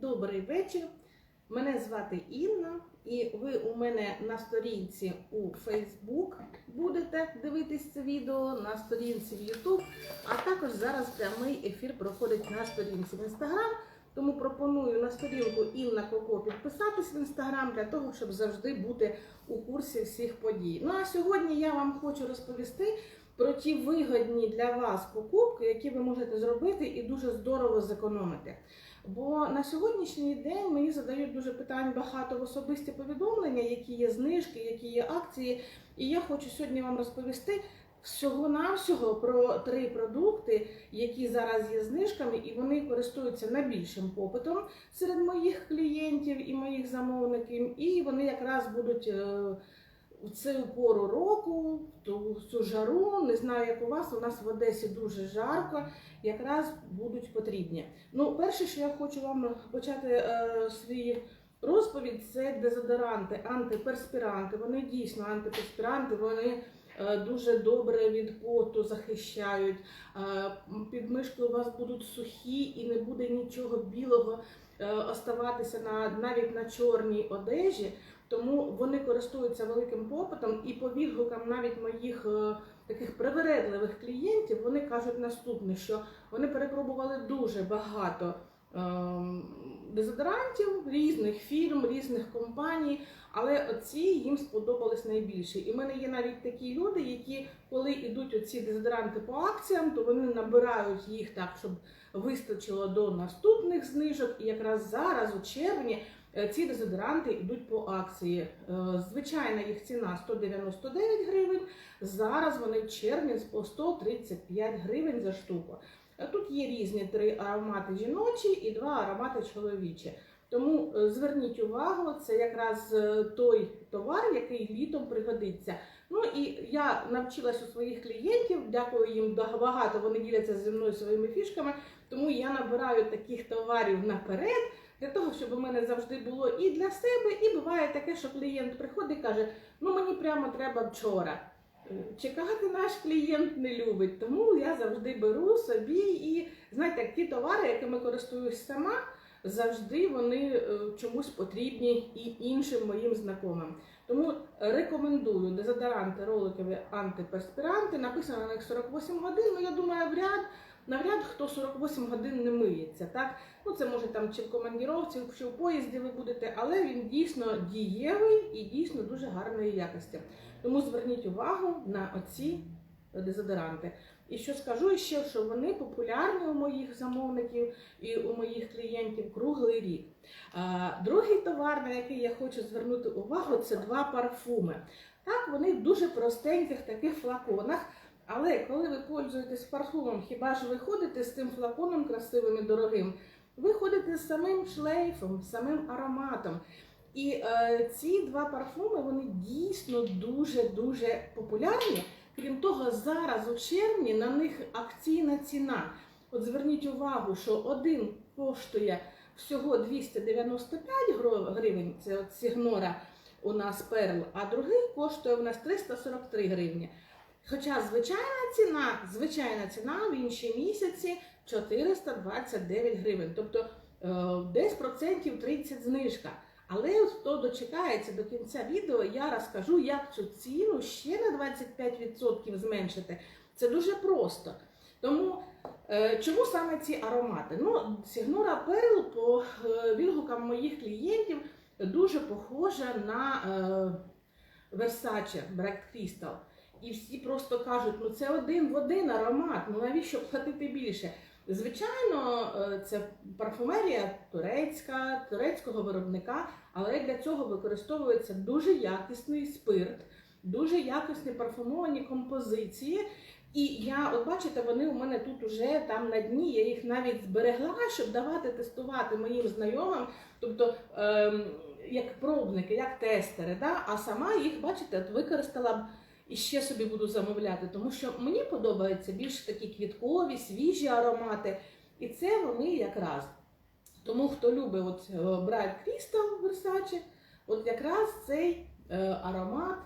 Добрий вечір. Мене звати Інна, і ви у мене на сторінці у Facebook будете дивитись це відео, на сторінці в YouTube, а також зараз прямий ефір проходить на сторінці в Instagram. Тому пропоную на сторінку Інна Коко підписатись в Instagram для того, щоб завжди бути у курсі всіх подій. Ну а сьогодні я вам хочу розповісти про ті вигодні для вас покупки, які ви можете зробити і дуже здорово зекономити. Бо на сьогоднішній день мені задають дуже питань багато в особисті повідомлення, які є знижки, які є акції. І я хочу сьогодні вам розповісти всього-навсього про три продукти, які зараз є знижками, і вони користуються найбільшим попитом серед моїх клієнтів і моїх замовників. І вони якраз будуть е, в цю пору року, ту цю жару, не знаю, як у вас, у нас в Одесі дуже жарко, якраз будуть потрібні. Ну, перше, що я хочу вам почати е, свій розповідь, це дезодоранти, антиперспіранти. Вони дійсно антиперспіранти, вони е, дуже добре від поту захищають. Е, підмишки у вас будуть сухі і не буде нічого білого е, оставатися на, навіть на чорній одежі. Тому вони користуються великим попитом, і по відгукам навіть моїх е, таких привередливих клієнтів вони кажуть наступне, що вони перепробували дуже багато ем, дезодорантів різних фірм, різних компаній, але оці їм сподобались найбільше. І в мене є навіть такі люди, які, коли йдуть оці дезодоранти по акціям, то вони набирають їх так, щоб вистачило до наступних знижок. І якраз зараз, у червні, Ці дезодоранти йдуть по акції. Е, Звичайна їх ціна 199 гривень. Зараз вони в червні по 135 гривень за штуку. Е, Тут є різні три аромати жіночі і два аромати чоловічі. Тому е, зверніть увагу, це якраз е, той товар, який літом пригодиться. Ну і я навчилась у своїх клієнтів, дякую їм багато. Вони діляться зі мною своїми фішками. Тому я набираю таких товарів наперед. Для того, щоб у мене завжди було і для себе, і буває таке, що клієнт приходить і каже: ну мені прямо треба вчора. Е, Чекати наш клієнт не любить, тому я завжди беру собі і знаєте, ті товари, якими користуюсь сама, завжди вони е, чомусь потрібні і іншим моїм знайомим. Тому рекомендую дезодоранти роликові антиперспіранти. Написано на них 48 годин. Ну я думаю, вряд навряд хто 48 годин не миється. Так ну це може там чи в командіровці, чи в поїзді ви будете, але він дійсно дієвий і дійсно дуже гарної якості. Тому зверніть увагу на оці дезодоранти. І що скажу ще, що вони популярні у моїх замовників і у моїх клієнтів круглий рік. Другий товар, на який я хочу звернути увагу, це два парфуми. Так, вони в дуже простеньких таких флаконах. Але коли ви пользуєтесь парфумом, хіба ж ви ходите з цим флаконом красивим і дорогим? Ви ходите з самим шлейфом, самим ароматом. І е, ці два парфуми вони дійсно дуже-дуже популярні. Крім того, зараз у червні на них акційна ціна. От зверніть увагу, що один коштує всього 295 гривень, це от Сігнора у нас перл, а другий коштує у нас 343 гривні. Хоча звичайна ціна, звичайна ціна в інші місяці 429 гривень, тобто е, десь процентів 30 знижка. Але хто дочекається до кінця відео, я розкажу, як цю ціну ще на 25% зменшити. Це дуже просто. Тому е, чому саме ці аромати? Ну, Сігнора Перл по е, відгукам моїх клієнтів дуже похожа на Versace Black Crystal. І всі просто кажуть, ну це один в один аромат, ну навіщо платити більше? Звичайно, е, це парфумерія турецька, турецького виробника, але для цього використовується дуже якісний спирт, дуже якісні парфумовані композиції. І я, от бачите, вони у мене тут уже там на дні, я їх навіть зберегла, щоб давати тестувати моїм знайомим, тобто ем, як пробники, як тестери. Да? А сама їх, бачите, от використала б і ще собі буду замовляти, тому що мені подобаються більш такі квіткові, свіжі аромати. І це вони якраз. Тому хто любить от е, Bright Crystal Versace, от якраз цей е, аромат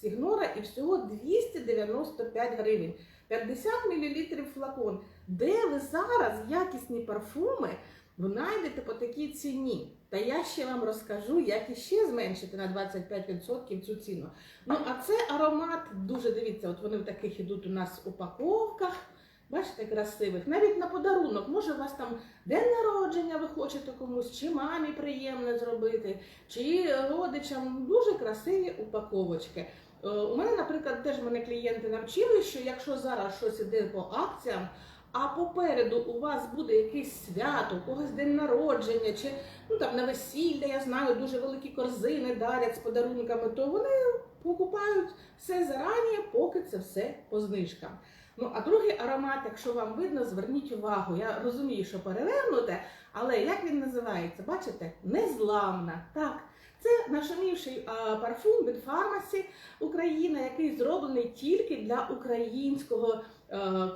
Сігнора і всього 295 гривень. 50 мл флакон. Де ви зараз якісні парфуми ви знайдете по такій ціні. Та я ще вам розкажу, як іще зменшити на 25% цю ціну. Ну, а це аромат, дуже дивіться, от вони в таких ідуть у нас упаковках. Бачите, красивих. Навіть на подарунок. Може, у вас там день народження ви хочете комусь, чи мамі приємне зробити, чи родичам. Дуже красиві упаковочки. Е, У мене, наприклад, теж мене клієнти навчили, що якщо зараз щось іде по акціям, а попереду у вас буде якесь свято, у когось день народження, чи ну там на весілля, я знаю, дуже великі корзини дарять з подарунками, то вони покупають все зарані, поки це все по знижкам. Ну, а другий аромат, якщо вам видно, зверніть увагу. Я розумію, що перевернуте, але як він називається? Бачите? Незламна. Так, це нашумівший парфум від Фармасі Україна, який зроблений тільки для українського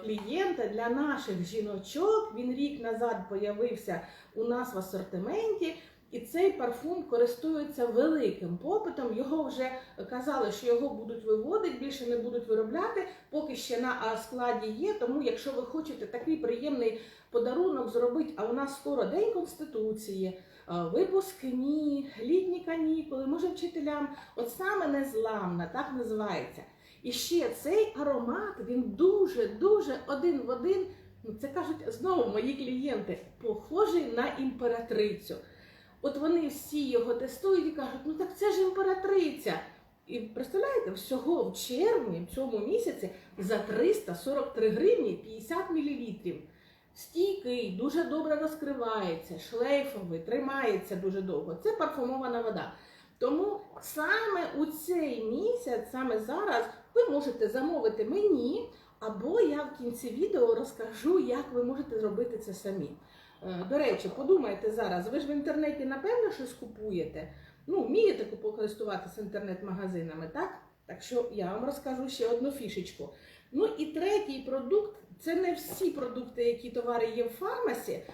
клієнта, для наших жіночок. Він рік назад появився у нас в асортименті. І цей парфум користується великим попитом. Його вже казали, що його будуть виводити, більше не будуть виробляти. Поки ще на складі є. Тому, якщо ви хочете такий приємний подарунок зробити, а у нас скоро день конституції, випускні, літні канікули, може вчителям, от саме незламна, так називається. І ще цей аромат він дуже дуже один в один. Це кажуть знову мої клієнти, похожий на імператрицю. От вони всі його тестують і кажуть, ну так це ж імператриця. І представляєте, всього в червні, в цьому місяці, за 343 гривні 50 мл. Стійкий, дуже добре розкривається, шлейфовий, тримається дуже довго. Це парфумована вода. Тому саме у цей місяць, саме зараз, ви можете замовити мені, або я в кінці відео розкажу, як ви можете зробити це самі. Е, До речі, подумайте зараз, ви ж в інтернеті напевно щось купуєте. Ну, вмієте користуватися інтернет-магазинами, так? Так що я вам розкажу ще одну фішечку. Ну і третій продукт це не всі продукти, які товари є в фармасі, е,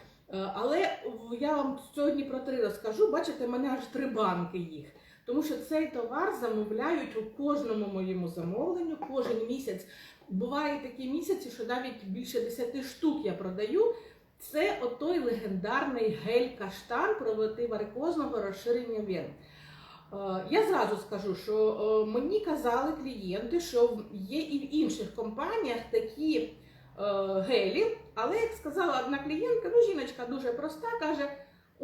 але я вам сьогодні про три розкажу. Бачите, мене аж три банки їх. Тому що цей товар замовляють у кожному моєму замовленню, кожен місяць. Бувають такі місяці, що навіть більше 10 штук я продаю. Це отой легендарний гель каштан проти варикозного розширення вен. Е, Я зразу скажу, що е, мені казали клієнти, що є і в інших компаніях такі е, гелі, але як сказала одна клієнтка, ну жіночка дуже проста, каже: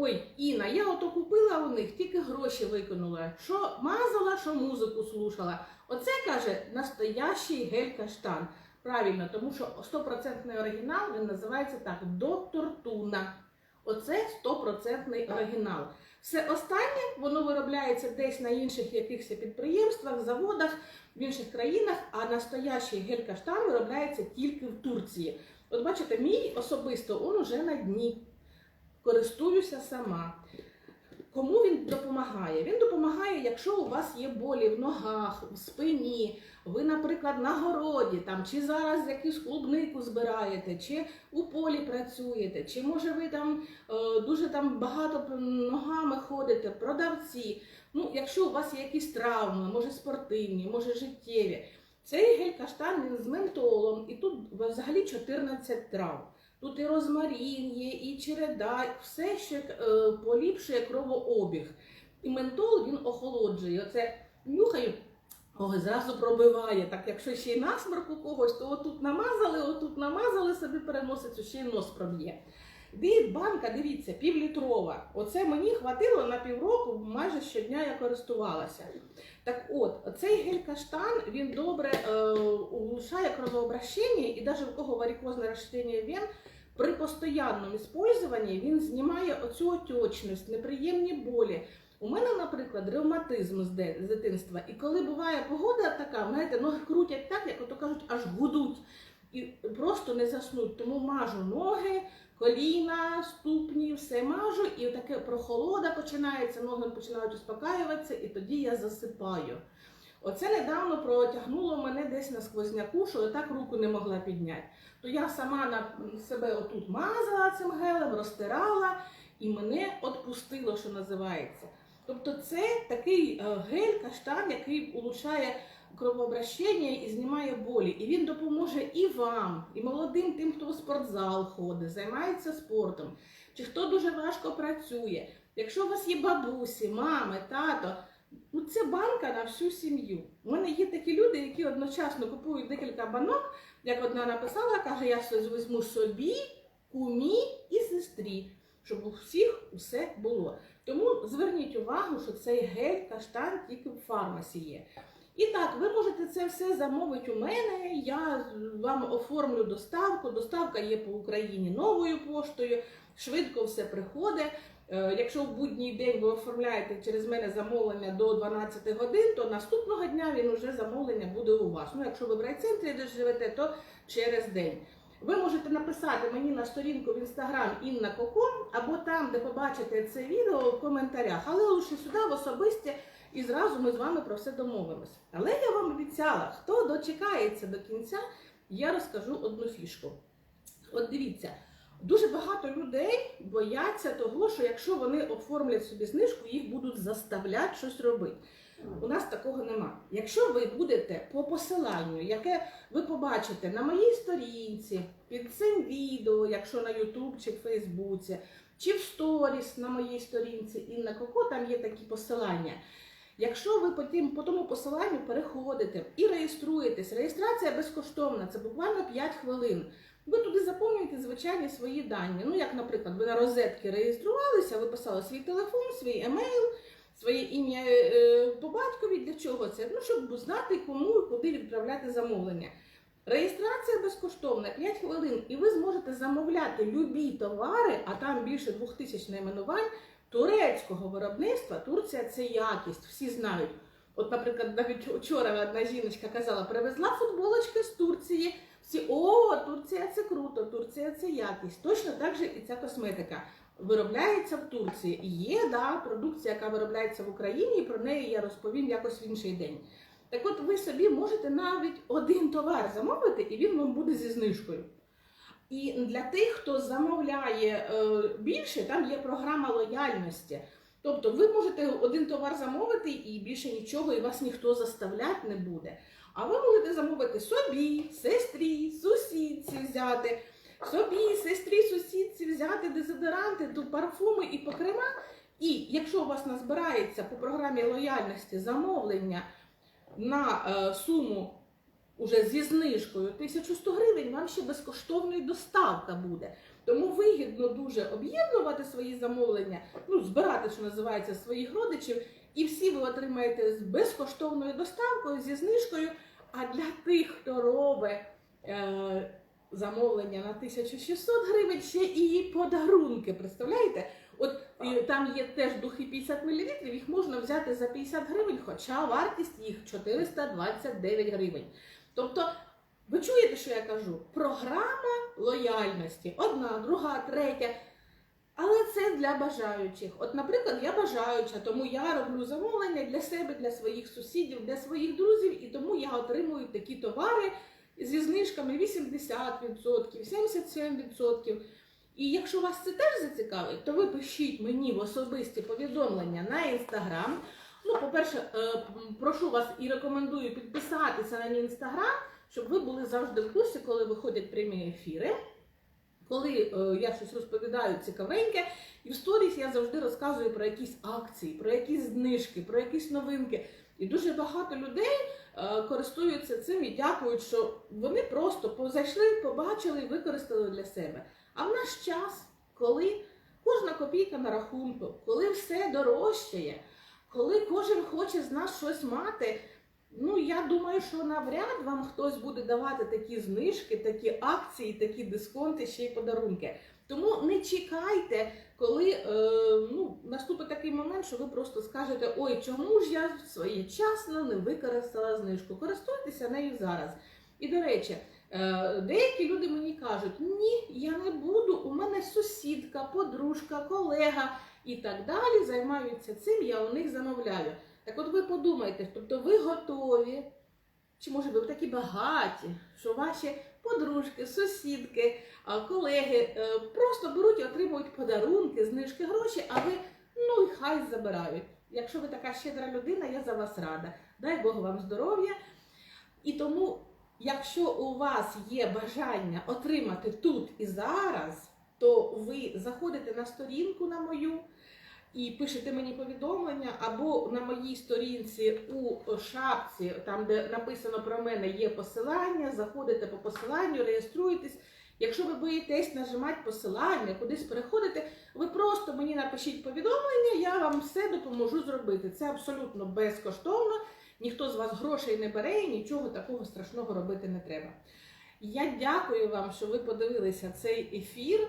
Ой, Інна, я ото купила у них, тільки гроші викинула. Що мазала, що музику слушала. Оце каже настоящий гель каштан. Правильно, тому що 100% оригінал він називається так: Доктор Туна. Оце 100% оригінал. Все останнє воно виробляється десь на інших якихось підприємствах, заводах, в інших країнах, а настоящий гель каштан виробляється тільки в Турції. От бачите, мій особисто он уже на дні. Користуюся сама. Кому він допомагає? Він допомагає, якщо у вас є болі в ногах, в спині, ви, наприклад, на городі там, чи зараз якусь клубнику збираєте, чи у полі працюєте, чи може ви там е, дуже там багато ногами ходите, продавці. Ну, якщо у вас є якісь травми, може спортивні, може життєві, цей гель каштан з ментолом, і тут взагалі 14 трав. Тут і розмарін є, і череда, все, що е, поліпшує кровообіг. І ментол він охолоджує. Оце нюхаю, ой, зразу пробиває. Так, якщо ще й насморк у когось, то отут намазали, отут намазали собі переносицю, ще й нос проб'є. Від банка, дивіться, півлітрова. Оце мені хватило на півроку, майже щодня я користувалася. Так от, цей гель каштан він добре е, улучшає кровообращення, і навіть у кого варикозне розширення вен, при постоянному использовании він знімає оцю отечність, неприємні болі. У мене, наприклад, ревматизм з дитинства. І коли буває погода така, знаєте, ноги крутять так, як ото кажуть, аж гудуть. І просто не заснуть. Тому мажу ноги, коліна, ступні, все мажу, і таке прохолода починається, ноги починають успокаюватися, і тоді я засипаю. Оце недавно протягнуло мене десь на сквозняку, що я так руку не могла підняти. То я сама на себе отут мазала цим гелем, розтирала, і мене отпустило, що називається. Тобто це такий е, гель, каштан, який улучшає кровообращення і знімає болі. І він допоможе і вам, і молодим тим, хто в спортзал ходить, займається спортом, чи хто дуже важко працює. Якщо у вас є бабусі, мами, тато, ну це банка на всю сім'ю. У мене є такі люди, які одночасно купують декілька банок, як одна написала, каже, я візьму собі, кумі і сестрі, щоб у всіх усе було. Тому зверніть увагу, що цей гель каштан тільки в фармасі є. І так, ви можете це все замовити у мене. Я вам оформлю доставку. Доставка є по Україні новою поштою, швидко все приходить. Е, Якщо в будній день ви оформляєте через мене замовлення до 12 годин, то наступного дня він уже замовлення буде у вас. Ну, якщо ви в райцентрі де живете, то через день. Ви можете написати мені на сторінку в інстаграм Інна Коком або там, де побачите це відео в коментарях, але лише сюди в особисті і зразу ми з вами про все домовимось. Але я вам обіцяла, хто дочекається до кінця, я розкажу одну фішку. От дивіться, дуже багато людей бояться того, що якщо вони оформлять собі знижку, їх будуть заставляти щось робити. У нас такого нема. Якщо ви будете по посиланню, яке ви побачите на моїй сторінці, під цим відео, якщо на YouTube чи Фейсбуці, чи в сторіс на моїй сторінці Інна Коко, там є такі посилання. Якщо ви по, тим, по тому посиланню переходите і реєструєтесь, реєстрація безкоштовна, це буквально 5 хвилин. Ви туди заповнюєте звичайні свої дані. Ну, як, наприклад, ви на розетки реєструвалися, ви писали свій телефон, свій емейл, своє ім'я е, по батькові. Для чого це? Ну, щоб знати, кому і куди відправляти замовлення. Реєстрація безкоштовна 5 хвилин, і ви зможете замовляти любі товари, а там більше 2000 найменувань турецького виробництва. Турція це якість, всі знають. От, наприклад, навіть вчора одна жіночка казала, привезла футболочки з Турції. Всі, о, Турція це круто, Турція це якість. Точно так же і ця косметика виробляється в Турції. Є да, продукція, яка виробляється в Україні, і про неї я розповім якось в інший день. Так от ви собі можете навіть один товар замовити, і він вам буде зі знижкою. І для тих, хто замовляє е, більше, там є програма лояльності. Тобто ви можете один товар замовити і більше нічого, і вас ніхто заставляти не буде. А ви можете замовити собі, сестрі, сусідці взяти, собі, сестрі, сусідці взяти дезодоранти, парфуми і покрема. І якщо у вас назбирається по програмі лояльності замовлення на е, суму уже зі знижкою 1100 гривень, вам ще безкоштовна й доставка буде. Тому вигідно дуже об'єднувати свої замовлення, ну, збирати, що називається, своїх родичів, і всі ви отримаєте з безкоштовною доставкою, зі знижкою. А для тих, хто робить е, замовлення на 1600 гривень, ще і подарунки. Представляєте? От і там є теж духи 50 мл, їх можна взяти за 50 гривень, хоча вартість їх 429 гривень. Тобто, ви чуєте, що я кажу? Програма лояльності. Одна, друга, третя. Але це для бажаючих. От, наприклад, я бажаюча, тому я роблю замовлення для себе, для своїх сусідів, для своїх друзів, і тому я отримую такі товари зі знижками 80%, 77%. І якщо вас це теж зацікавить, то ви пишіть мені в особисті повідомлення на інстаграм. Ну, по-перше, е, прошу вас і рекомендую підписатися на мій інстаграм, щоб ви були завжди в курсі, коли виходять прямі ефіри. Коли е, я щось розповідаю цікавеньке, і в сторіс я завжди розказую про якісь акції, про якісь знижки, про якісь новинки. І дуже багато людей е, користуються цим і дякують, що вони просто позайшли, побачили і використали для себе. А в наш час, коли кожна копійка на рахунку, коли все дорожчає, коли кожен хоче з нас щось мати, ну я думаю, що навряд вам хтось буде давати такі знижки, такі акції, такі дисконти, ще й подарунки. Тому не чекайте, коли е, ну, наступить такий момент, що ви просто скажете, ой, чому ж я своєчасно не використала знижку. Користуйтеся нею зараз. І до речі, е, деякі люди мені кажуть, ні, я не буду, у мене сусідка, подружка, колега і так далі займаються цим, я у них замовляю. Так от ви подумайте, тобто ви готові, чи може ви такі багаті, що ваші подружки, сусідки, колеги е, просто беруть і отримують подарунки, знижки, гроші, а ви ну і хай забирають. Якщо ви така щедра людина, я за вас рада. Дай Бог вам здоров'я. І тому, якщо у вас є бажання отримати тут і зараз, то ви заходите на сторінку на мою і пишете мені повідомлення, або на моїй сторінці у шапці, там де написано про мене, є посилання. Заходите по посиланню, реєструєтесь. Якщо ви боїтесь нажимати посилання, кудись переходите, ви просто мені напишіть повідомлення, я вам все допоможу зробити. Це абсолютно безкоштовно, ніхто з вас грошей не бере і нічого такого страшного робити не треба. Я дякую вам, що ви подивилися цей ефір.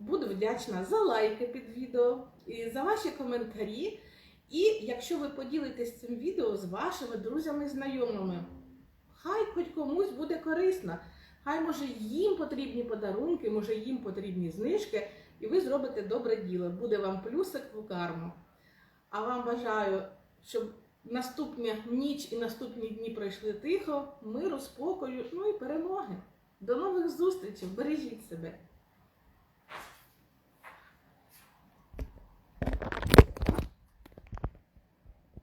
Буду вдячна за лайки під відео за ваші коментарі. І якщо ви поділитесь цим відео з вашими друзями і знайомими, хай хоч комусь буде корисно. Хай може їм потрібні подарунки, може їм потрібні знижки, і ви зробите добре діло. Буде вам плюсик в карму. А вам бажаю, щоб наступна ніч і наступні дні пройшли тихо, миру, спокою, ну і перемоги. До нових зустрічей! Бережіть себе!